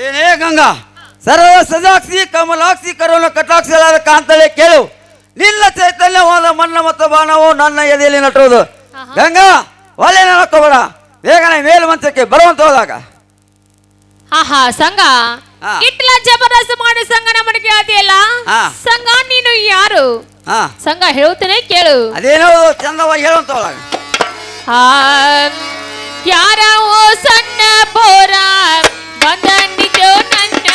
ಏನೇ ಗಂಗಾ ಸರ್ವ ಸಜಾಕ್ಷಿ ಕಮಲಾಕ್ಷಿ ಕರುಣ ಕಟಾಕ್ಷಲಾದ ಕಾಂತಳೆ ಕೇಳು ನಿನ್ನ ಚೈತನ್ಯವಾದ ಮನ್ನ ಮತ್ತು ಬಾಣವು ನನ್ನ ಎದೆಯಲ್ಲಿ ನಟುವುದು ಗಂಗಾ ಒಲೆ ನಡ್ಕೋಬೇಡ ಬೇಗನೆ ಮೇಲು ಮಂಚಕ್ಕೆ ಬರುವಂತ ಹೋದಾಗ ಆಹಾ ಸಂಘ ಹಾ. ಇಟ್ಲ ಜಬರ್ದಸ್ತ್ ಮಾಡಿ ಸಂಘ ನಮ್ಮನೆ ಕೇಳ್ತಿಯಲ್ಲ ಹಾ. ಸಂಘ ನೀನು ಯಾರು ಹಾ ಸಂಘ ಹೇಳ್ತೇನೆ ಕೇಳು. ಅದೇನೋ ಚಂದವಾಗಿ ಹೇಳುವಂತ ಯಾರೋ ಸಣ್ಣ ಪೋರ ಬಂದ ನಿಜೋ ನನ್ನ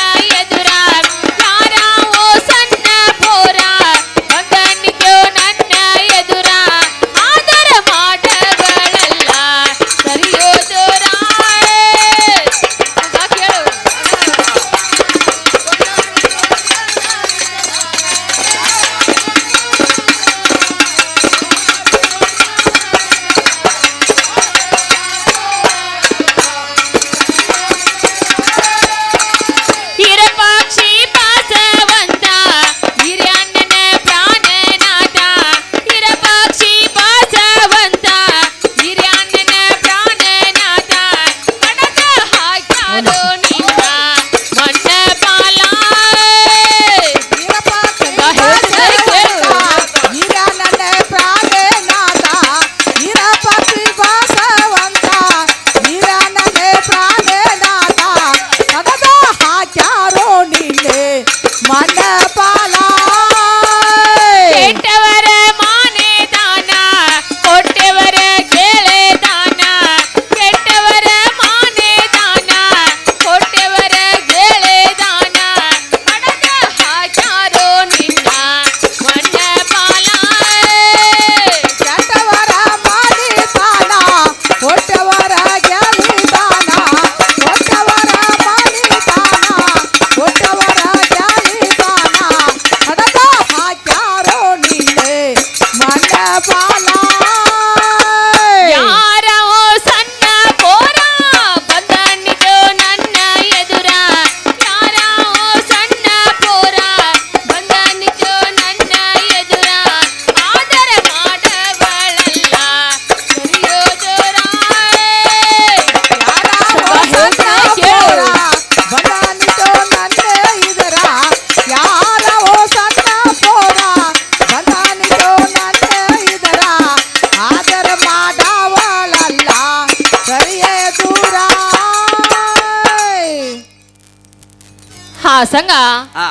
ಹಾ.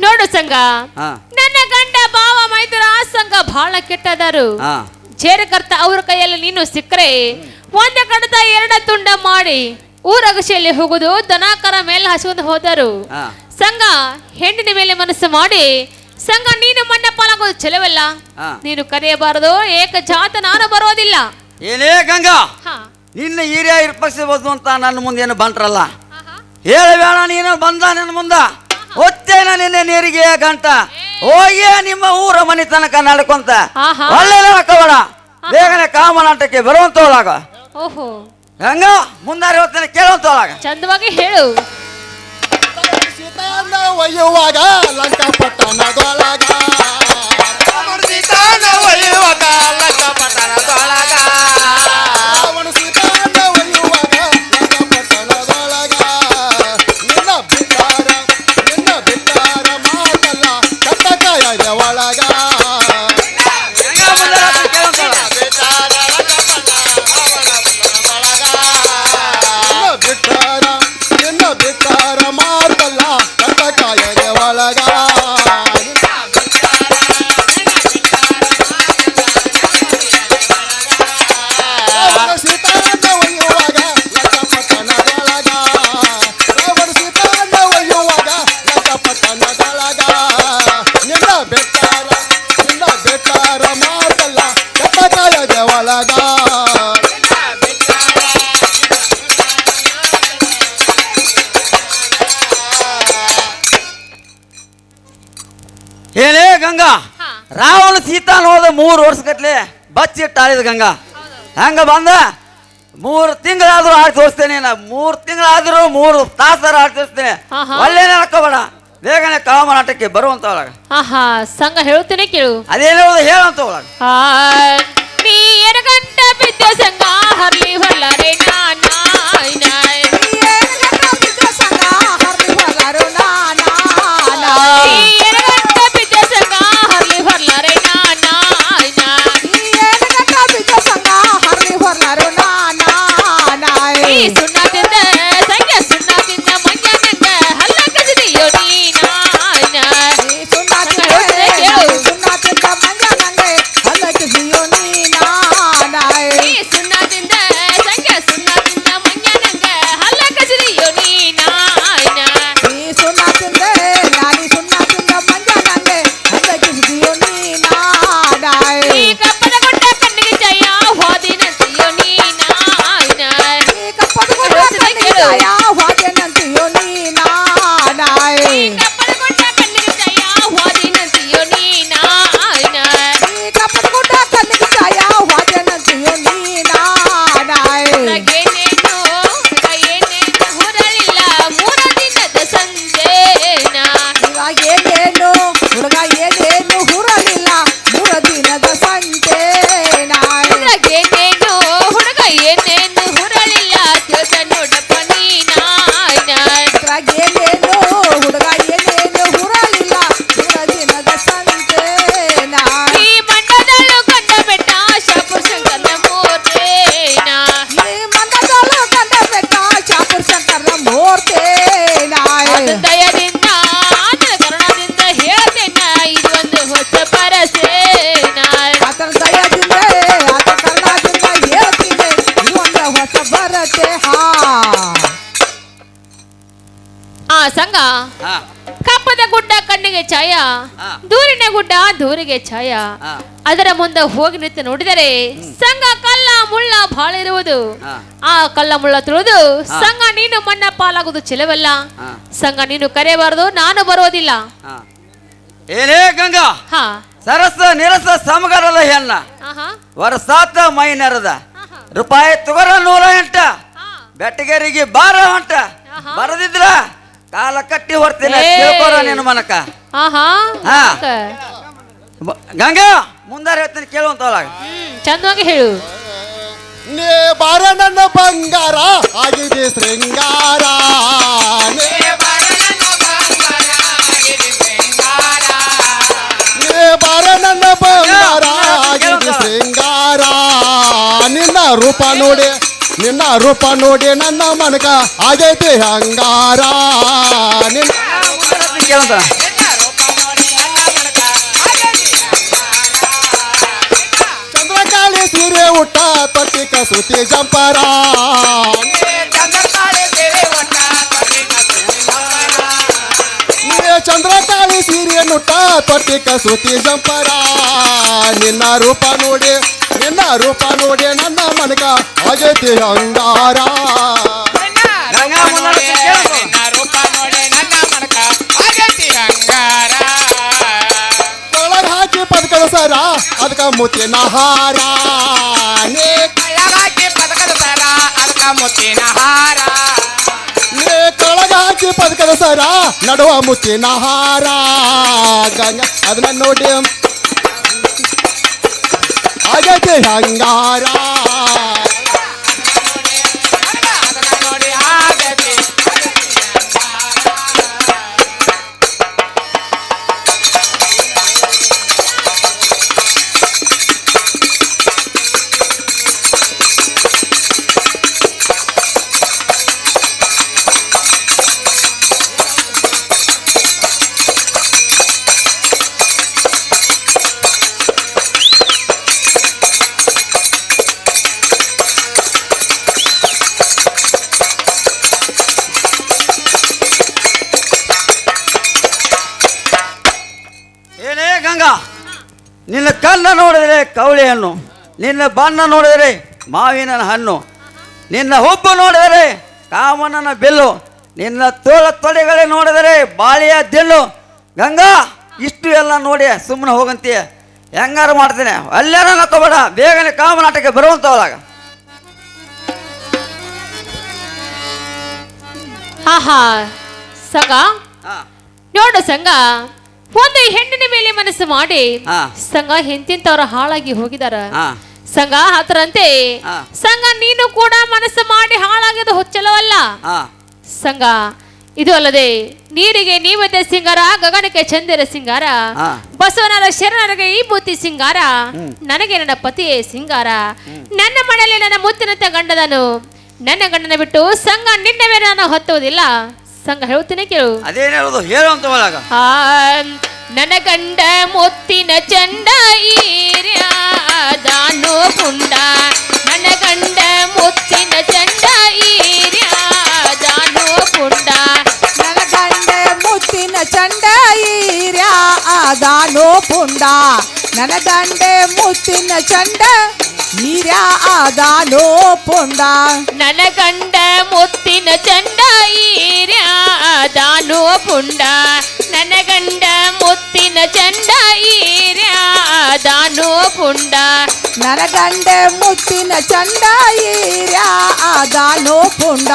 ನೋಡು ಸಂಘ ನನ್ನ ಗಂಡ ಭಾವ ಮೈದುರ ಆ ಸಂಘ ಬಹಳ ಕೆಟ್ಟದರು. ಜೇರಕರ್ತ ಅವ್ರ ಕೈಯಲ್ಲಿ ನೀನು ಸಿಕ್ಕರೆ ಒಂದ ಕಡದ ಎರಡ ತುಂಡ ಮಾಡಿ ಊರಗಶಿಯಲ್ಲಿ ಹೋಗುದು ದನಾಕರ ಮೇಲೆ ಹಸುವಂದು ಹೋದರು. ಸಂಘ ಹೆಣ್ಣಿನ ಮೇಲೆ ಮನಸ್ಸು ಮಾಡಿ ಸಂಘ ನೀನು ಮಣ್ಣ ಪಾಲಾಗೋದು ಚೆಲವಲ್ಲ. ನೀನು ಕರೆಯಬಾರದು ಏಕ ಜಾತ ನಾನು ಬರೋದಿಲ್ಲ. ಏನೇ ಗಂಗಾ. ನಿನ್ನ ಹಿರಿಯ ಇರ್ಪಕ್ಷಬಹುದು ಅಂತ ನನ್ನ ಮುಂದೆ ಏನು ಬಂಟ್ರಲ್ಲ. ಹೇಳಬೇಡ ನೀನು ಬಂದ ನನ್ನ ಮುಂದ. ಒತ್ತೇನ ನಿನ್ನೆ ನೀರಿಗೆ ಗಂಟ. ಹೋಗಿ ನಿಮ್ಮ ಊರ ಮನೆ ತನಕ ನಡ್ಕೊಂತ. ಒಳ್ಳೆ ನಡ್ಕೋಬೇಡ ಬೇಗನೆ ಕಾಮನಾಟಕ್ಕೆ ಬರುವಂತ ಹೋದಾಗ ಓಹೋ. ಗಂಗ ಮುಂದಾರಿ ಹೋಗ್ತೇನೆ ಕೇಳುವಂತ ಹೋದಾಗ ಚಂದವಾಗಿ ಹೇಳು. ಸೀತಾನ ಒಯ್ಯುವಾಗ ಲಂಕಾಪಟ್ಟಣದೊಳಗ. ಸೀತಾನ ಮೂರು ವರ್ಷಗಟ್ಲೆ ಬಚ್ಚಿಟ್ಟು ಆಡಿದ ಗಂಗಾ. ಹೆಂಗ ಬಂದ? ಮೂರು ತಿಂಗಳಾದ್ರೂ ಆಡಿ ತೋರಿಸ್ತೇನೆ ನಾ. ಮೂರು ತಿಂಗಳಾದ್ರೂ ಮೂರು ತಾಸಾರ ಆಡಿ ತೋರಿಸ್ತೇನೆ. ಆಹಾ. ಹಾಕೋಬೇಡ ಬೇಗನೆ ಕಾಮನಾಟಕ್ಕೆ ಬರುವಂತ ಒಳಗ. ಸಂಘ ಹೇಳ್ತೇನೆ ಕೇಳು. ಅದೇನೋ ಹೇಳುವಂತ ಒಳಗ. ನೀ ಎಡಗಂಟ ಬಿದ್ದ ಸಂಘ ಹರ್ಲಿ ಹೊಲ್ಲರೆ ನಾನ ಹಾ ಕಪ್ಪದ ಗುಡ್ಡ ಕಣ್ಣಿಗೆ ಛಾಯ. ದೂರಿನ ಗುಡ್ಡ ದೂರಿಗೆ ಛಾಯ ಹಾ. ಅದರ ಮುಂದೆ ಹೋಗಿ ನಿಂತು ನೋಡಿದರೆ ಸಂಘ ಕಲ್ಲ ಮುಳ್ಳ ಬಾಳ ಇರುವುದು ಹಾ. ಆ ಕಲ್ಲ ಮುಳ್ಳ ತುಳಿದು. ಸಂಘ ನೀನು ಮಣ್ಣ ಪಾಲಾಗುವುದು ಚಿಲವಲ್ಲ ಹಾ. ಸಂಘ ನೀನು ಕರೆಯಬಾರದು ನಾನು ಬರೋದಿಲ್ಲ ಹಾ ಏನೇ ಗಂಗಾ ಹಾ ಸರಸ ನಿರಸ ಸಮಗರದ ಹೆಣ್ಣ ಆಹಾ ವರಸಾತ ಮೈ ನೆರದ ಆಹಾ. ರೂಪಾಯಿ ತುಗರ ನೂರ ಎಂಟ ಹಾ. ಬೆಟ್ಟಗೇರಿಗೆ ಬಾರ ಹೊಂಟ. ಬರದಿದ್ರ ಕಾಲ ಕಟ್ಟಿ ಹೊರ್ತೀನಿ. ತಿಳ್ಕೊರ ನಿನ್ನ ಮನಕ. ಆಹಾ ಹಾ. ಬ- ಗಂಗಾ ಮುಂದಾರ ಹೇಳ್ತೀನಿ ಕೇಳುವಂತ ಒಳಗ. ಹ್ಮ್ ಚಂದವಾಗಿ ಹೇಳು. ನೇ ಬಾರ ನನ್ನ ಬಂಗಾರ ಆಗಿದೆ ಶೃಂಗಾರ. ನೇ ನೇ ಬಾರ ನನ್ನ ಬಂಗಾರ ಆಗಿದೆ ಶೃಂಗಾರ. ನಿನ್ನ ರೂಪ ನೋಡಿ. ನಿನ್ನ ರೂಪ ನೋಡಿ ನನ್ನ ಮನಕ ಆಗೈತಿ ಹಂಗಾರ. ನಿನ್ನ ಕೇಳುವಂತ ಚಂದ್ರಕಾಳಿ ಸೀರೆ ಉಟ್ಟ ತೊಟ್ಟಿ ಸುತಿ ಜಂಪರ. ಸೀರೆ ನುಟ್ಟ ತೊಟ್ಟಿ ಕಸೂತಿ ಜಂಪರ ನಿನ್ನ ರೂಪ ನೋಡಿ ನಿನ್ನ ರೂಪ ನೋಡಿ ನನ್ನ ಮನಕ ಆಗೈತಿ ಹಂಗಾರ ಗಂಗಾ ಮುಂದಾರ ಕೇಳು. ಒಳಗ ಹಾಕಿ ಪದಕದ ಸರ ಅದಕ್ಕ ಮುತ್ತಿನ ಹಾರ ನೇ ನೇ ಕೊಳಗ ಹಾಕಿ ಪದಕದ ಸರ. ನಡುವ ಮುತ್ತಿನ ಹಾರ. ಗಂಗ ಅದನ್ನ ನೋಡಿ. ಆಗೈತಿ ಹಂಗಾರ ನಿನ್ನ ಕಣ್ಣ ನೋಡಿದರೆ ಕವಳಿ ಹಣ್ಣು ನಿನ್ನ ಬಣ್ಣ ನೋಡಿದರೆ ಮಾವಿನ ಹಣ್ಣು ನಿನ್ನ ಹುಬ್ಬು ನೋಡಿದರೆ ಕಾಮನನ ಬಿಲ್ಲು ನಿನ್ನ ತೋಳ ತೊಡೆಗಳೇ ನೋಡಿದರೆ ಬಾಳೆಯ ದಿಲ್ಲು. ಗಂಗಾ ಇಷ್ಟು ಎಲ್ಲ ನೋಡಿ ಸುಮ್ಮನೆ ಹೋಗಂತೀಯ? ಹೆಂಗಾರು ಮಾಡ್ತೀನಿ? ಅಲ್ಲೇನ ನಕ್ಕೋಬೇಡ ಬೇಗನೆ ಕಾಮನಾಟಕ್ಕೆ ಬರುವಂತವಳಾಗ ಹಾ ಹಾ ಸಂಗ? ನೋಡು ಸಂಗ ಒಂದು ಹೆಣ್ಣಿನ ಮೇಲೆ ಮನಸ್ಸು ಮಾಡಿ ಸಂಘ ಸಂಗ ಎಂತಿಂತವ್ರ ಹಾಳಾಗಿ ಹೋಗಿದಾರ. ಹಾ. ಸಂಘ ಹಾ. ಸಂಘ ನೀನು ಕೂಡ ಮನಸ್ಸು ಮಾಡಿ ಹಾಳಾಗಿದ್ದು ಹುಚ್ಚಲವಲ್ಲ. ಹಾ. ಸಂಘ ಇದು ಅಲ್ಲದೆ ನೀರಿಗೆ ನೀವತೆ ಸಿಂಗಾರ ಗಗನಕ್ಕೆ ಚಂದಿರ ಸಿಂಗಾರ. ಬಸವನರ ಶರಣರಿಗೆ ಈ ಬೂತಿ ಸಿಂಗಾರ ನನಗೆ ನನ್ನ ಪತಿಯೇ ಸಿಂಗಾರ. ನನ್ನ ಮನೆಯಲ್ಲಿ ನನ್ನ ಮುತ್ತಿನಂತ ಗಂಡದನು ನನ್ನ ಗಂಡನ ಬಿಟ್ಟು ಸಂಘ ನಿನ್ನ ಮೇಲೆ ನಾನು ಹೊತ್ತುವುದಿಲ್ಲ. ಸಂಘ ಹೇಳ್ತೀನಿ ಕೇಳು. ಅದೇನು ಹೇಳೋದು ಅಂತ ಆ, ನನ್ನ ಗಂಡ ಮುತ್ತಿನ ಚಂಡ ಈರ್ಯಾದಾನು ಪುಂಡ ನನ್ನ ಗಂಡ ಮುತ್ತಿನ ಚಂಡ ಈರ್ಯಾದಾನು ಪುಂಡ ನನ್ನ ಗಂಡ ಮುತ್ತಿನ ಚಂಡ ಈರ್ಯ ಆದಾನೋ ಪುಂಡ ನನ್ನ ದಂಡೆ ಮುತ್ತಿನ ಚಂಡ ಈರ್ಯ ಆದಾನೋ ಪುಂಡ. ನನ ಗಂಡ ಮುತ್ತಿನ ಚಂಡ ಈರ್ಯಾದಾನು ಪುಂಡ. ನನ್ನ ಗಂಡ ಮುತ್ತಿನ ಚಂಡ ಈರ್ಯಾದಾನು ಪುಂಡ. ನನ ಗಂಡೆ ಮುತ್ತಿನ ಚಂಡ ಈರ್ಯ ಆದಾನೋ ಪುಂಡ.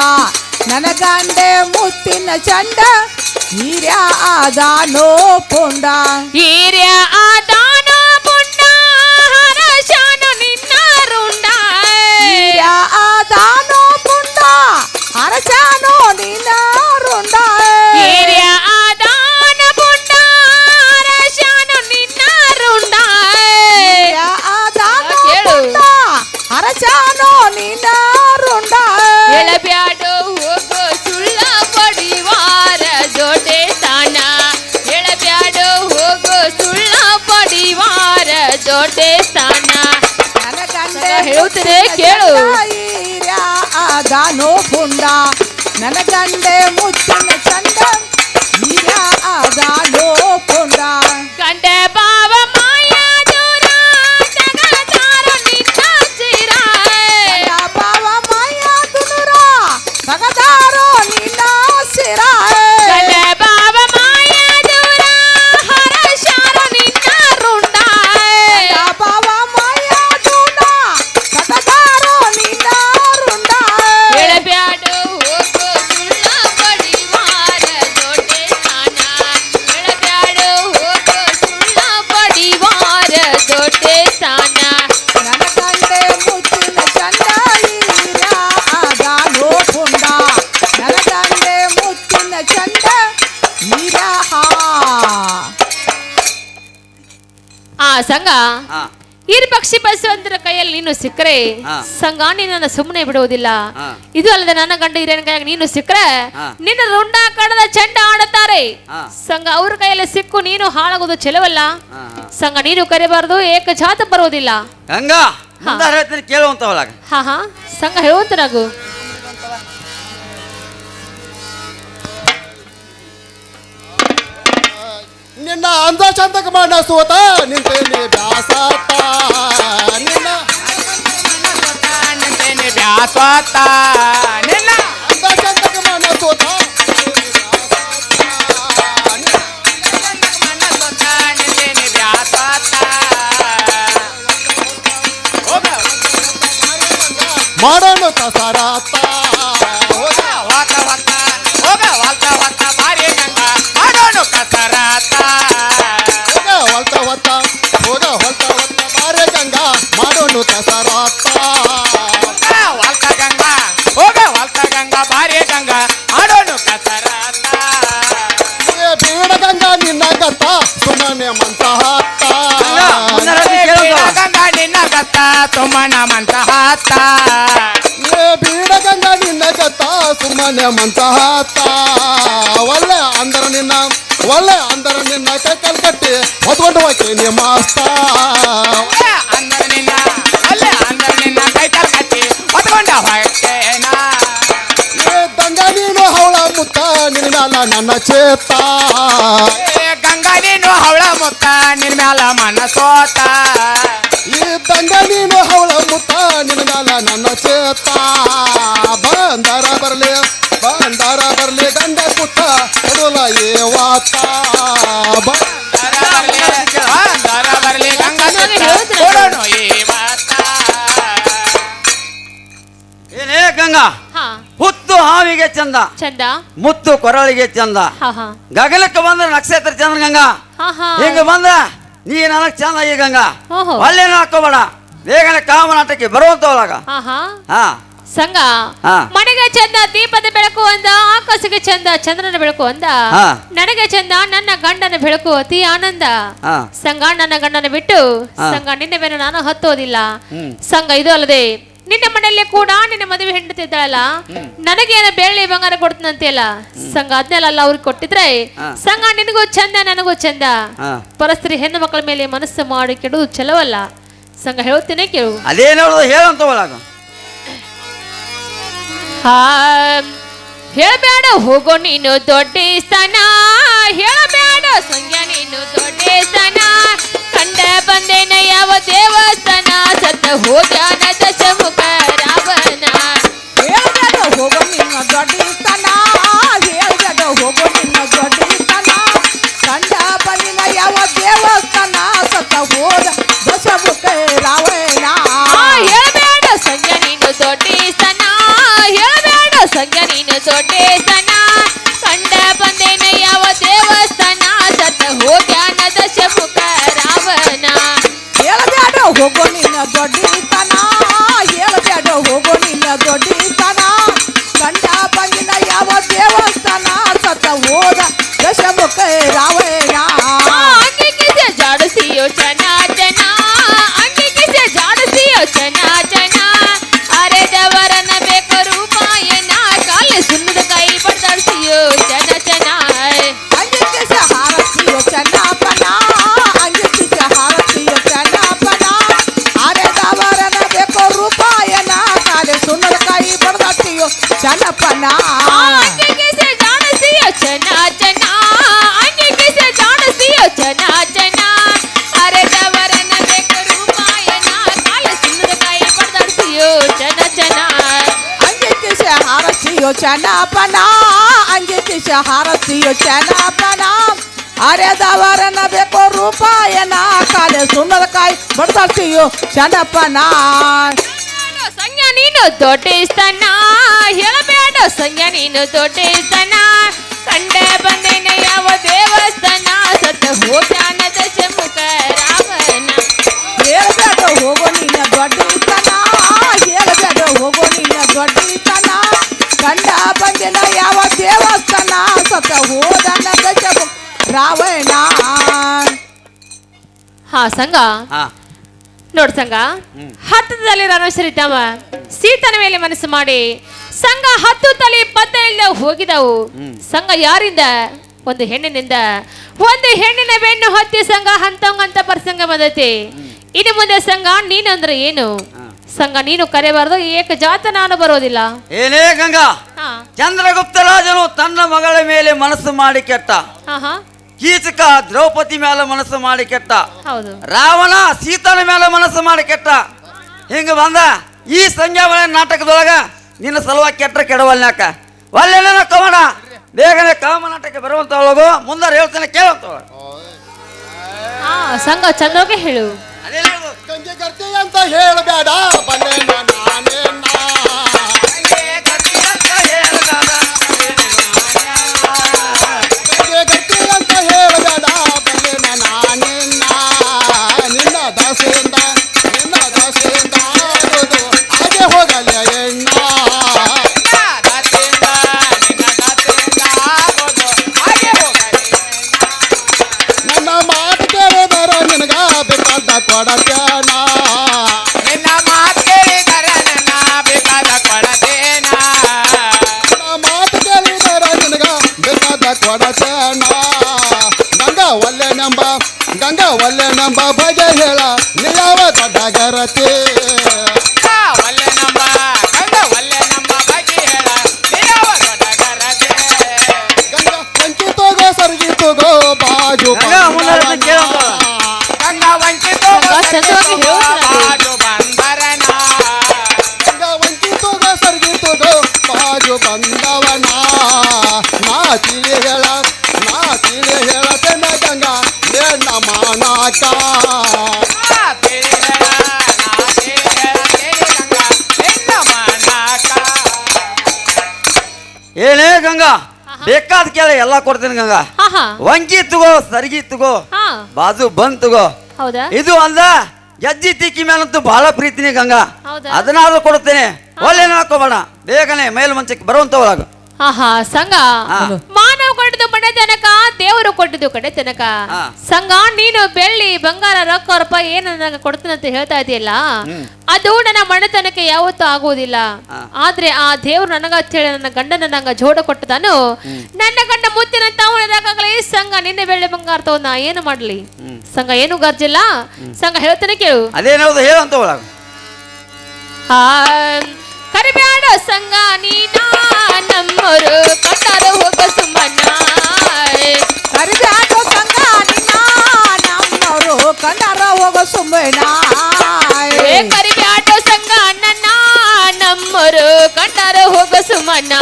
ನನ ಗಂಡೆ ಮುತ್ತಿನ ಚಂಡ ಈರ್ಯ ಆದಾನೋ ಪುಂಡ. ಈರ್ಯ ಆದಾನು ಈರ್ಯ ಆದಾನೋ ಪುಂಡ ಅರಚಾನೋ ನಿನ್ನ ರುಂಡ ಗಂಡೆ ಹೇಳ್ತೀನಿ ಕೇಳು. ಆದಾನೋ ಪುಂಡ ನನ್ನ ಗಂಡೆ ಮುತ್ತಿನ ಪಕ್ಷಿ ಬಸವಂತರ ಕೈಯಲ್ಲಿ ನೀನು ಸಿಕ್ಕರೆ. ಸಂಘ ನಿನ್ನ ಸುಮ್ಮನೆ ಬಿಡುವುದಿಲ್ಲ. ಇದು ಅಲ್ಲದೆ ನನ್ನ ಗಂಡ ಹಿರಿಯನ ಕೈಯಾಗ ನೀನು ಸಿಕ್ಕರೆ ನಿನ್ನ ರುಂಡಾ ಕಡದ ಚಂಡ ಆಡುತ್ತಾರೆ. ಸಂಘ ಅವ್ರ ಕೈಯಲ್ಲಿ ಸಿಕ್ಕು ನೀನು ಹಾಳಾಗೋದು ಚೆಲವಲ್ಲ. ಸಂಘ ನೀನು ಕರಿಬಾರದು ಏಕ ಜಾತ ಬರುವುದಿಲ್ಲ ಹಂಗ ಹಾ. ಹಾ ಸಂಘ ಹೇಳುವಂತ ನಿನ್ನ ಅಂದ ಚಂದಕ ಮಾಡ ಸೋತ ನಿಂತೇನೆ ಬ್ಯಾಸತ್ತ ನಿನ್ನ ನಿಂತೇನೆ ಬ್ಯಾಸ್ವಾತ ನಿನ್ನ ಅಂದ ಚಂದಕ ಮಾಡ ಸೋತ. ಮಾಡೋಣ ಕಸರಾತ ಸುಮ್ಮನೆ ಮಂತ ಒಳ್ಳೆ ಅಂದರ ನಿನ್ನ ಒಳ್ಳೆ ಅಂದರ ನಿನ್ನ ಕೈಕಲ್ ಕಟ್ಟಿ ಹೊತ್ಕೊಂಡು ಹೋಗಿ ನಿಮ್ಮ ಅಂದರ ನಿನ್ನ ಒಳ್ಳೆ ಅಂದರ ನಿನ್ನ ಕೈ ಕಲ್ ಕಟ್ಟಿ ಹೊತ್ಕೊಂಡ ನೀನು ಹವಳ ಮುತ್ತ ನಿನ್ನ ಮ್ಯಾಲ ನನ್ನ ಚೇತ. ಗಂಗಾ ನೀನು ಹವಳ ಮುತ್ತ ನಿನ್ ಮ್ಯಾಲ ಮನಸೋತ ಈ ದಂಗ ನೀನು ಹವಳ ಮುತ್ತ ನಿನ್ನ ಮ್ಯಾಲ ನನ್ನ ಚೇತ. ಏನೇ ಗಂಗಾ ಹುತ್ತು ಹಾವಿಗೆ ಚಂದ ಚಂದ. ಮುತ್ತು ಕೊರಳಿಗೆ ಚಂದ. ಗಗನಕ್ಕೆ ಬಂದ್ರ ನಕ್ಷತ್ರ ಚಂದ ಗಂಗಾ. ಈಗ ಬಂದ್ರ ನೀ ನನಗ್ ಚಂದ ಈ ಗಂಗಾ. ಅಲ್ಲೇನು ಹಾಕೋಬೇಡ. ಬೇಗನೆ ಕಾಮನಾಟಕ್ಕೆ ಬರುವಂತ ಒಳಗ ಹಾ. ಸಂಘ. ಮನೆಗೆ ಚಂದ ದೀಪದ ಬೆಳಕು ಅಂದ ಆಕಾಶಕ್ಕೆ ಚಂದ ಚಂದ್ರನ ಬೆಳಕು ಅಂದ. ನನಗೆ ಚಂದ ನನ್ನ ಗಂಡನ ಬೆಳಕು ಅತಿ ಆನಂದ. ಸಂಘ ನನ್ನ ಗಂಡನ ಬಿಟ್ಟು. ಸಂಘ ನಿನ್ನ ಮೇಲೆ ನಾನು ಹತ್ತೋದಿಲ್ಲ. ಸಂಘ ಇದು ಅಲ್ಲದೆ ನಿನ್ನ ಮನೆಯಲ್ಲಿ ಕೂಡ ನಿನ್ನ ಮದುವೆ ಹೆಂಡತಿದ್ದಾಳಲ್ಲ ನನಗೇನ ಬೆಳ್ಳಿ ಬಂಗಾರ ಕೊಡ್ತನಂತೆಲ್ಲ ಸಂಘ ಅದನ್ನೆಲ್ಲ ಅವ್ರಿಗೆ ಕೊಟ್ಟಿದ್ರೆ. ಸಂಘ ನಿನಗೂ ಚಂದ ನನಗೂ ಚಂದ. ಪರಸ್ತ್ರೀ ಹೆಣ್ಣು ಮಕ್ಕಳ ಮೇಲೆ ಮನಸ್ಸು ಮಾಡಿ ಕೆಡುವುದು ಚಲವಲ್ಲ? ಸಂಘ ಹೇಳ್ತೇನೆ ಕೇಳು. ಅದೇನು ಹೇಳೋದು ಹೇಳಂತವಳಾಗ ಹಾ ಹೇಳಬೇಡ, ಹೋಗೋ ನೀನು ದೊಡ್ಡ ಸ್ಥಾನ ಹೇಳಬೇಡ ಸಂಜೆ ನೀನು ದೊಡ್ಡ ಸ್ಥಾನ ಕಂಡ ಬಂದೇನ ಯಾವ ದೇವಸ್ಥಾನ? ಸತ್ತ ಹೋಗ್ಯಾನ ದಶಮುಖ ರಾವಣ. ಹೇಳ್ಬೇಡ, ಹೋಗೋ ನಿನ್ನ ದೊಡ್ಡಿತನ ಹೇಳ್ಬೇಡ, ಹೋಗೋ ನಿನ್ನ ದೊಡ್ಡಿತನ ಕಂಡ ಬಂದಿನ ಯಾವ ದೇವಸ್ಥಾನ? ಸತ್ತ ಹೋದ ದಶಮುಖ ರಾವಣ. ಹೇಳಬೇಡ ಸಂಖ್ಯಾ ನೀನು ದೊಡ್ಡ ಸ್ಥಾನ ಹಾರತಿಯೋ ಅಂಗಿತಿಶ ಹಾರತಿಯೋ ಚನ್ನಪ್ಪನ ಅರೆದವರನ ಬೇಕೋ ರೂಪಾಯನ ಕಾಲೆ ಸುಣ್ಣದ ಕಾಯಿ ಬಡ್ದಾಟಿಯೋ ಚನ್ನಪ್ಪನ ಹೇಳಬೇಡ ನೀನು ದೊಡ್ಡಿಸ್ತನ ಹೇಳಬೇಡ ಸಂಜ್ಞ ನೀನು ದೊಡ್ಡಿಸ್ತನ ಕಂಡೆ ಬಂದೇನೆ ಯಾವ ದೇವಸ್ಥಾನ ಸತ್ತ ಹೋಗ್ಯಾನ ದಶಮುಖ ರಾಮನ. ಹೇಳಬೇಡ ಹೋಗೋ ರಾವಣ ಹಾ ಸಂಘ. ಹಾ. ನೋಡ್ ಸಂಘ. ಹತ್ತದಲ್ಲಿ ರಣಶ್ರೀತಮ ಸೀತನ ಮೇಲೆ ಮನಸ್ಸು ಮಾಡಿ ಸಂಘ ಹತ್ತು ತಲೆ ಇಲ್ಲ ಹೋಗಿದವು ಸಂಘ ಯಾರಿಂದ? ಒಂದು ಹೆಣ್ಣಿನಿಂದ. ಒಂದು ಹೆಣ್ಣಿನ ಬೆನ್ನು ಹತ್ತಿ ಸಂಘ ಹಂತಂಗಂತ ಪ್ರಸಂಗ ಬಂದೈತಿ. ಇನ್ನು ಮುಂದೆ ಸಂಘ ನೀನು ಅಂದ್ರೆ ಏನು? ಸಂಘ ನೀನು ಕರೆಬಾರದು ಏಕ ಜಾತ ನಾನು ಬರೋದಿಲ್ಲ. ಏನೇ ಗಂಗಾ ಚಂದ್ರಗುಪ್ತ ರಾಜನು ತನ್ನ ಮಗಳ ಮೇಲೆ ಮನಸ್ಸು ಮಾಡಿ ಕೆಟ್ಟ. ಕೀಚಕ ದ್ರೌಪದಿ ಮೇಲೆ ಮನಸ್ಸು ಮಾಡಿ ಕೆಟ್ಟ. ಹೌದು. ರಾವಣ ಸೀತನ ಮೇಲೆ ಮನಸ್ಸು ಮಾಡಿ ಕೆಟ್ಟ. ಹಿಂಗ ಬಂದ ಈ ಸಂಜಾವಳಿ ನಾಟಕದೊಳಗ ನಿನ್ನ ಸಲುವಾಗಿ ಕೆಟ್ಟ ಕೆಡವಲ್ನಾಕ ಒಳ್ಳೆನ ಕವನ ಬೇಗನೆ ಕಾಮ ನಾಟಕ ಬರುವಂತ ಮುಂದಾರ ಹೇಳ್ತಾನೆ ಕೇಳಂತ ಸಂಘ ಚಂದ್ರಗೆ ಹೇಳು. ಗರ್ತಿ ಅಂತ ಹೇಳಬೇಡ ಬಂದೆ ನಾನೇ ತಿಳಿ ಹೇಳ ನಾ ತಿಳಿ ಹೇಳತೇನೆ ಗಂಗ ಏ ಮಾನಕ ಆ, ತಿಳಿದರ ನಾ ತಿಳಿದರ ತಿಳಿ ಗಂಗ ಬೇಕಾದ ಕೇಳ ಎಲ್ಲ ಕೊಡ್ತೀನಿ ಗಂಗಾ. ವಂಕಿ ತಗೋ ಸರಿಗಿ ತಗೋ ಬಾಜು ಬಂದ್ ತಗೋ. ಇದು ಅಂದ ಗೆಜ್ಜಿ ತಿಕ್ಕಿ ಮೇಲಂತೂ ಬಹಳ ಪ್ರೀತಿನಿ ಗಂಗಾ? ಅದನ್ನಾದ್ರೂ ಕೊಡುತ್ತೇನೆ. ಒಳ್ಳೆ ಹಾಕೋಬೇಡ. ಬೇಗನೆ ಮೇಲ್ ಮಂಚಕ್ಕೆ ಬರುವಂತ ಒಳಗ ಹಾ ಹಾ ಸಂಘ. ಮಾನವ ಕೊಟ್ಟದು ಬಡೆ ತನಕ ದೇವರು ಕೊಟ್ಟದ್ದು ಕಡೆ ತನಕ. ಸಂಘ ನೀನು ಬೆಳ್ಳಿ ಬಂಗಾರ ರೊಕ್ಕ ರೂಪಾಯಿ ಏನು ನನಗೆ ಕೊಡ್ತೀನಿ ಅಂತ ಹೇಳ್ತಾ ಇದೆಯಲ್ಲ? ಅದು ನನ್ನ ಮನೆತನಕ್ಕೆ ಯಾವತ್ತೂ ಆಗುವುದಿಲ್ಲ. ಆದ್ರೆ ಆ ದೇವ್ರು ನನಗ ಹೇಳಿ ನನ್ನ ಗಂಡನ ನಂಗ ಜೋಡ ಕೊಟ್ಟದಾನು. ನನ್ನ ಗಂಡ ಮುತ್ತಿನ ಅವನದಾಗಲೇ ಸಂಘ ನಿನ್ನೆ ಬೆಳ್ಳಿ ಬಂಗಾರ ತಗೊಂಡ್ ನಾ ಏನು ಮಾಡ್ಲಿ? ಸಂಘ ಏನು ಗರ್ಜಿಲ್ಲ ಸಂಘ ಹೇಳ್ತಾನೆ ಕೇಳು. ಅದೇನೌದು ಹೇಳು ಅಂತ ಕರಿಬ್ಯಾಡ ಸಂಘ ನೀನ ನಮ್ಮರು ಕಟ್ಟಾರ ಹೋಗ ಸುಮ್ಮನ ಕರಿಬ್ಯಾಡೋ ಸಂಘ ನಿನ್ನ ನಮ್ಮವರು ಕಂಡಾರ ಹೋಗೋ ಸುಮ್ಮನ ಏ ಕರಿಬ್ಯಾಡ ಸಂಘ ನನ್ನ ನಮ್ಮರು ಕಟ್ಟಾರ ಹೋಗ ಸುಮ್ಮನ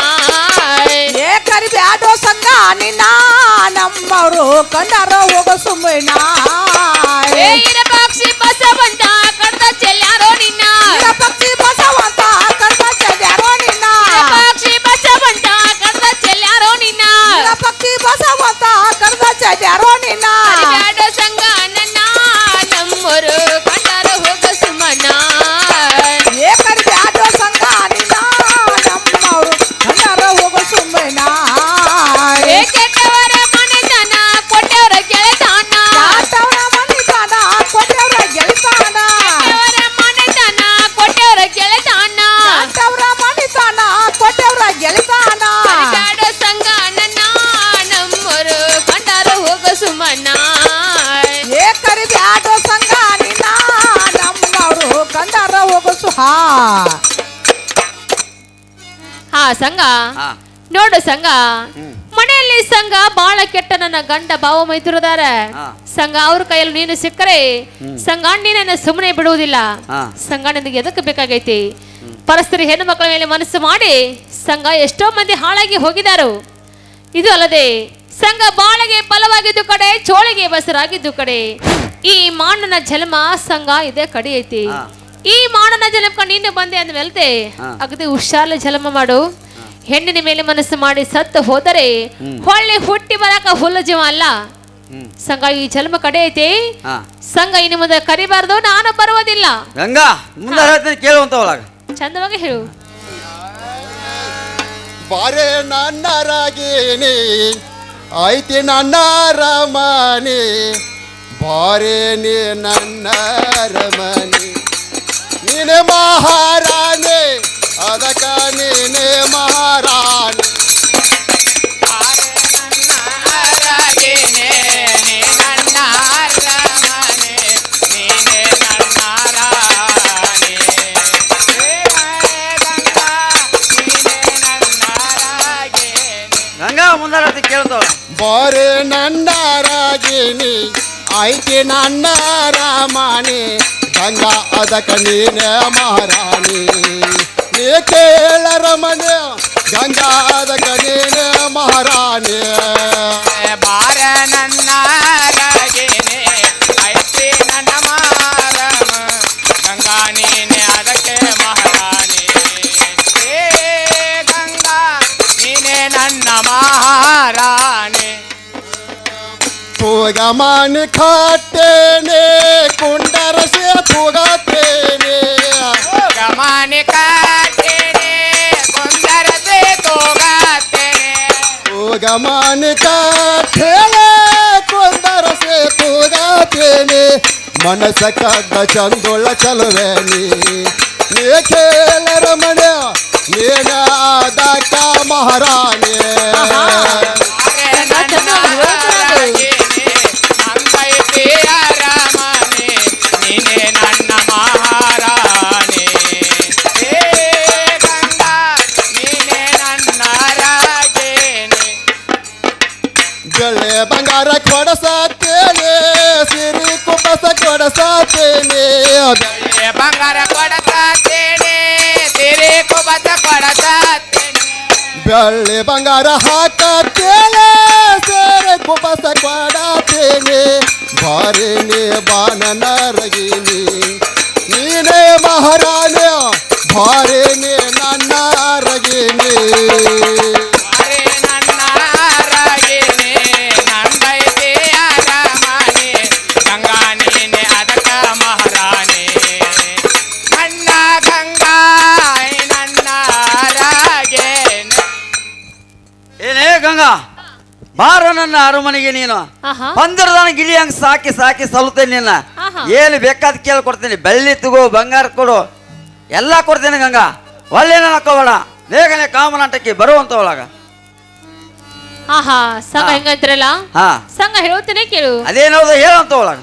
ಏ ಕರಿಬ್ಯಾಡೋ ಸಂಘ ನಿನ್ನ ನಮ್ಮವರು ಕಂಡಾರ ಹೋಗೋ ಸುಮ್ಮನ ಏ ಇರ ಪಕ್ಷಿ ಬಸವಂತ ಕಡ್ದ ಚೆಲ್ಲಾರೋ ನಿನ್ನ ಪಕ್ಷಿ ಬಸವಂತ চাচা রনি না ನೋಡು ಸಂಘ ಮನೆಯಲ್ಲಿ ಸಂಘ ಬಹಳ ಕೆಟ್ಟ ನನ್ನ ಗಂಡ ಭಾವ ಮೈತ್ರುದಾರ. ಸಂಘ ಅವ್ರ ಕೈಯಲ್ಲಿ ನೀನು ಸಿಕ್ಕರೆ ಸಂಘ ನೀನನ್ನ ಸುಮ್ಮನೆ ಬಿಡುವುದಿಲ್ಲ. ಸಂಘ ನಿನಗೆ ಎದಕ್ಕೆ ಬೇಕಾಗೈತಿ? ಪರಸ್ಪರ ಹೆಣ್ಣು ಮಕ್ಕಳ ಮೇಲೆ ಮನಸ್ಸು ಮಾಡಿ ಸಂಘ ಎಷ್ಟೋ ಮಂದಿ ಹಾಳಾಗಿ ಹೋಗಿದಾರು. ಇದು ಅಲ್ಲದೆ ಸಂಘ ಬಾಳಗೆ ಬಲವಾಗಿದ್ದು ಕಡೆ ಚೋಳಿಗೆ ಬಸರಾಗಿದ್ದು ಕಡೆ. ಈ ಮಾನನ ಜನ್ಮ ಸಂಘ ಇದೇ ಕಡೆ ಐತಿ. ಈ ಮಾನನ ಜನ್ಮಕ್ಕ ನೀನು ಬಂದೆ ಅಂದ್ಮೇಲೆ. ಅಗದಿ ಹುಷಾರ್ಲೆ ಜನ್ಮ ಮಾಡು. ಹೆಣ್ಣಿನ ಮೇಲೆ ಮನಸ್ಸು ಮಾಡಿ ಸತ್ತು ಹೋದರೆ ಹೊಳ್ಳಿ ಹುಟ್ಟಿ ಬರಕ ಹುಲ್ಲು ಜೀವ ಅಲ್ಲ. ಸಂಘ ಈ ಜನ್ಮ ಕಡೆ ಐತಿ. ಸಂಘ ಇನ್ನು ಮುಂದೆ ಕರಿಬಾರ್ದು ನಾನು ಬರುವುದಿಲ್ಲ. ಗಂಗಾ ಮುಂದೆ ಹೇಳ್ತೀನಿ ಚಂದವಾಗಿ ಹೇಳು. ಬಾರೆ ನನ್ನ ರಾಗಿನಿ ಐತಿ ನನ್ನ ರಮಣಿ ಬಾರೆ ನೀ ನನ್ನ ರಮಣಿ ನೀನೆ ಮಹಾರಾಣಿ ಐತಿ ನನ್ನ ರಾಮಣಿ ಗಂಗಾ ಅದಕ್ಕ ನೀನೆ ಮಹಾರಾಣಿ ನೀ ಕೇಳ ರಮಣಿ ಗಂಗಾ ಅದಕ್ಕ ನೀನೆ ಮಹಾರಾಣಿ जोगा खाते ने कुंडर से फुगाते ने गमान खाते ने कुंडर से फुगाते ने ओ गमान खाते ने कुंडर से फुगाते ने मन सका चंदोल चल नी ने खेल रमण ये नादा का महारानी। ಬಂಗಾರ ಕೊಡಸಾತೇನೆ ಸಿರಿ ಕುಬಸ ಕೊಡಸಾತೇನೆ. ಏ ಬಂಗಾರ ಕೊಡಸಾತೇನೆ ಸಿರಿ ಕುಬತ ಕೊಡಸಾತೇನೆ. ಬೆಳ್ಳಿ ಬಂಗಾರ ಹಾಕತ್ತೇನೆ ಸಿರಿ ಕುಬಸ ಕೊಡತೇನೆ ನನ್ನ ಅರಮನೆಗೆ ನೀನು. ಪಂದಿರದಾನ ಗಿಳಿ ಹಂಗ ಸಾಕಿ ಸಾಕಿ ಸಲ್ತೇನೆ ನಿನ್ನ. ಏನು ಬೇಕಾದ ಕೇಳಿ ಕೊಡ್ತೀನಿ. ಬೆಳ್ಳಿ ತಗೋ ಬಂಗಾರ ಕೊಡು. ಎಲ್ಲ ಕೊಡ್ತೇನೆ ಗಂಗಾ. ಒಳ್ಳೆ ಹಾಕೋಬೇಡ ಬೇಗನೆ ಕಾಮನಾಟಕ್ಕೆ ಬರುವಂತ ಒಳಗ ಆಹಾ ಸಂಘ ಹೆಂಗಂತಿರಲ್ಲ ಹಾ. ಸಂಘ ಹೇಳುತ್ತೇನೆ ಕೇಳು. ಅದೇನೋ ಹೇಳುವಂತ ಒಳಗ